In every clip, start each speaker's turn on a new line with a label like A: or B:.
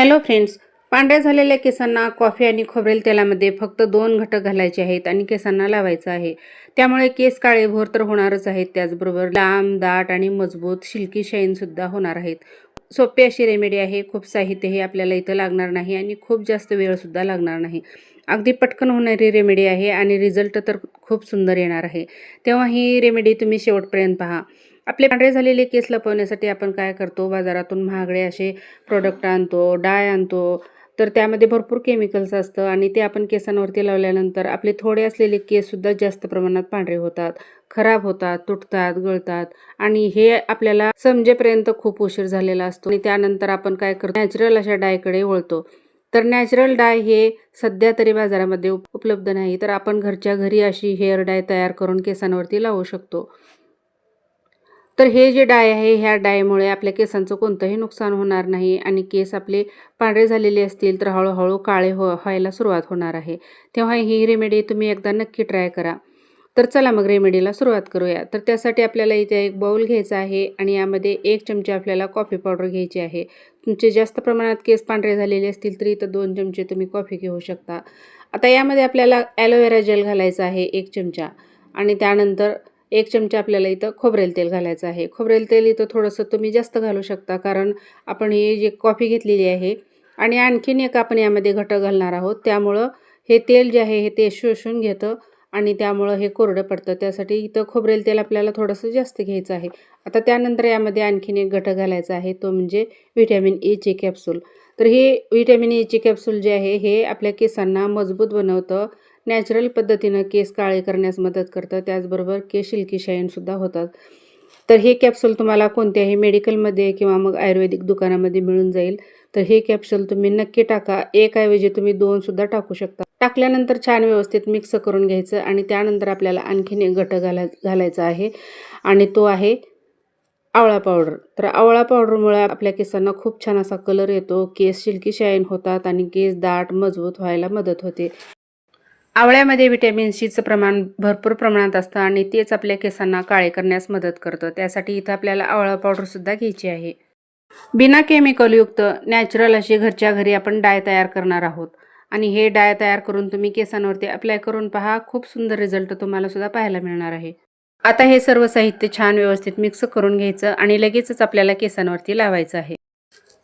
A: Hello friends पांढऱ्या झालेल्या केसांना कॉफी आणि खोबरेल तेलामध्ये फक्त दोन घटक घालायचे आहेत आणि केसांना लावायचं आहे. त्यामुळे केस काळेभोर तर होणारच आहेत त्याचबरोबर लांब दाट आणि मजबूत शिल्की शाईनसुद्धा होणार आहेत. सोपी अशी रेमेडी आहे खूप साहित्य हे आपल्याला इथं लागणार नाही आणि खूप जास्त वेळसुद्धा लागणार नाही. अगदी पटकन होणारी रेमेडी आहे आणि रिझल्ट तर खूप सुंदर येणार आहे. तेव्हा ही रेमेडी तुम्ही शेवटपर्यंत पहा. आपले पांढरे झालेले केस लपवण्यासाठी आपण काय करतो? बाजारातून महागडे असे प्रोडक्ट आणतो डाय आणतो. तर त्यामध्ये भरपूर केमिकल्स असतं आणि ते आपण केसांवरती लावल्यानंतर आपले थोडे असलेले केससुद्धा जास्त प्रमाणात पांढरे होतात खराब होतात तुटतात गळतात आणि हे आपल्याला समजेपर्यंत खूप उशीर झालेला असतो आणि त्यानंतर आपण काय करतो? नॅचरल अशा डायकडे वळतो. तर नॅचरल डाय हे सध्या तरी बाजारामध्ये उपलब्ध नाही. तर आपण घरच्या घरी अशी हेअर डाय तयार करून केसांवरती लावू शकतो. तर हे जे डाय आहे ह्या डायमुळे आपल्या केसांचं कोणतंही नुकसान होणार नाही आणि केस आपले पांढरे झालेले असतील तर हळूहळू काळे हो व्हायला सुरुवात होणार आहे. तेव्हा ही रेमेडी तुम्ही एकदा नक्की ट्राय करा. तर चला मग रेमेडीला सुरुवात करूया. तर त्यासाठी आपल्याला इथे एक बाऊल घ्यायचा आहे आणि यामध्ये एक चमचे आपल्याला कॉफी पावडर घ्यायची आहे. तुमचे जास्त प्रमाणात केस पांढरे झालेले असतील तरी इथं दोन चमचे तुम्ही कॉफी घेऊ शकता. आता यामध्ये आपल्याला ॲलोवेरा जेल घालायचा आहे एक चमचा. आणि त्यानंतर एक चमचा आपल्याला इथं खोबरेल तेल घालायचं आहे. खोबरेल तेल इथं थोडंसं तुम्ही जास्त घालू शकता कारण आपण ही जी कॉफी घेतलेली आहे आणि आणखीन एक आपण यामध्ये घटक घालणार आहोत. त्यामुळं हे तेल जे आहे हे ते शोषून घेतं आणि त्यामुळं हे कोरडं पडतं. त्यासाठी इथं खोबरेल तेल आपल्याला थोडंसं जास्त घ्यायचं आहे. आता त्यानंतर यामध्ये आणखीन एक घटक घालायचा आहे तो म्हणजे व्हिटॅमिन एचे कॅप्सूल. तर हे व्हिटॅमिन ईची कॅप्सूल जे आहे हे आपल्या केसांना मजबूत बनवतं नॅचरल पद्धतीनं केस काळे करण्यास मदत करतं. त्याचबरोबर केस शिल्की शाईनसुद्धा होतात. तर हे कॅप्सूल तुम्हाला कोणत्याही मेडिकलमध्ये किंवा मग आयुर्वेदिक दुकानामध्ये मिळून जाईल. तर हे कॅप्सूल तुम्ही नक्की टाका. एक ऐवजी तुम्ही दोनसुद्धा टाकू शकता. टाकल्यानंतर छान व्यवस्थित मिक्स करून घ्यायचं आणि त्यानंतर आपल्याला आणखीन एक घटक घाला घालायचा आहे आणि तो आहे आवळा पावडर तर आवळा पावडरमुळे आपल्या केसांना खूप छान असा कलर येतो. केस शिल्की शाईन होतात आणि केस दाट मजबूत व्हायला मदत होते. आवळ्यामध्ये व्हिटॅमिन सीचं प्रमाण भरपूर प्रमाणात असतं आणि तेच आपल्या केसांना काळे करण्यास मदत करतं. त्यासाठी इथं आपल्याला आवळा पावडरसुद्धा घ्यायची आहे. बिना केमिकलयुक्त नॅचरल अशी घरच्या घरी आपण डाय तयार करणार आहोत. आणि हे डाय तयार करून तुम्ही केसांवरती अप्लाय करून पहा. खूप सुंदर रिझल्ट तुम्हाला सुद्धा पाहायला मिळणार आहे. आता हे सर्व साहित्य छान व्यवस्थित मिक्स करून घ्यायचं आणि लगेचच आपल्याला केसांवरती लावायचं आहे.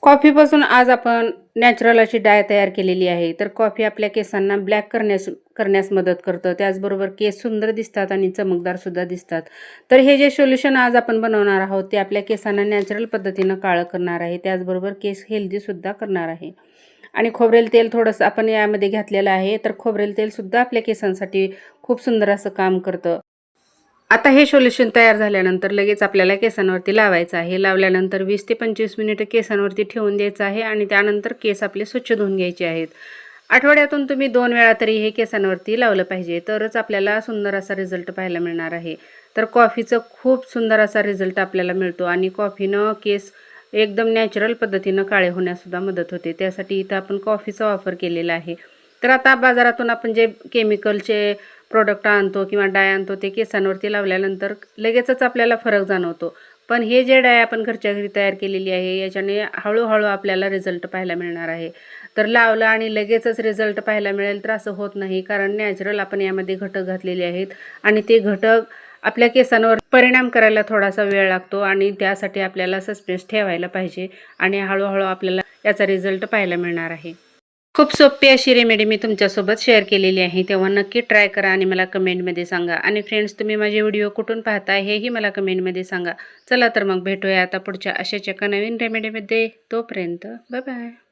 A: कॉफीपासून आज आपण नॅचरल अशी डाय तयार केलेली आहे. तर कॉफी आपल्या केसांना ब्लॅक करण्यास करण्यास मदत करतं. त्याचबरोबर केस सुंदर दिसतात आणि चमकदारसुद्धा दिसतात. तर हे जे सोल्युशन आज आपण बनवणार आहोत ते आपल्या केसांना नॅचरल पद्धतीनं काळं करणार आहे. त्याचबरोबर केस हेल्दीसुद्धा करणार आहे. आणि खोबरेल तेल थोडंसं आपण यामध्ये घातलेलं आहे. तर खोबरेल तेलसुद्धा आपल्या केसांसाठी खूप सुंदर असं काम करतं. आता हे सोल्युशन तयार झाल्यानंतर लगेच आपल्याला केसांवरती लावायचं आहे. लावल्यानंतर वीस ते पंचवीस मिनिटं केसांवरती ठेवून द्यायचं आहे आणि त्यानंतर केस आपले स्वच्छ धुवून घ्यायचे आहेत. आठवड्यातून तुम्ही दोन वेळा तरी हे केसांवरती लावलं पाहिजे तरच आपल्याला सुंदर असा रिझल्ट पाहायला मिळणार आहे. तर कॉफीचं खूप सुंदर असा रिझल्ट आपल्याला मिळतो आणि कॉफीनं केस एकदम नॅचरल पद्धतीनं काळे होण्यासुद्धा मदत होते. त्यासाठी इथं आपण कॉफीचा वापर केलेला आहे. तर आता बाजारातून आपण जे केमिकलचे प्रोडक्ट आणतो किंवा डाय आणतो ते केसांवरती लावल्यानंतर लगेचच आपल्याला फरक जाणवतो. पण हे जे डाय आपण घरच्या घरी तयार केलेली आहे याच्याने हळूहळू आपल्याला रिझल्ट पाहायला मिळणार आहे. तर लावलं आणि लगेचच रिझल्ट पाहायला मिळेल तर असं होत नाही कारण नॅचरल आपण यामध्ये घटक घातलेले आहेत आणि ते घटक आपल्या केसांवर परिणाम करायला थोडासा वेळ लागतो आणि त्यासाठी आपल्याला सस्पेन्स ठेवायला पाहिजे आणि हळूहळू आपल्याला याचा रिझल्ट पाहायला मिळणार आहे. खूप सोपी अशी रेमेडी मी तुमच्यासोबत शेअर केलेली आहे. तेव्हा नक्की ट्राय करा आणि मला कमेंटमध्ये सांगा. आणि फ्रेंड्स तुम्ही माझे व्हिडिओ कुठून पाहताय हेही मला कमेंटमध्ये सांगा. चला तर मग भेटूया आता पुढच्या अशाच एका नवीन रेमेडीमध्ये. तोपर्यंत बाय बाय.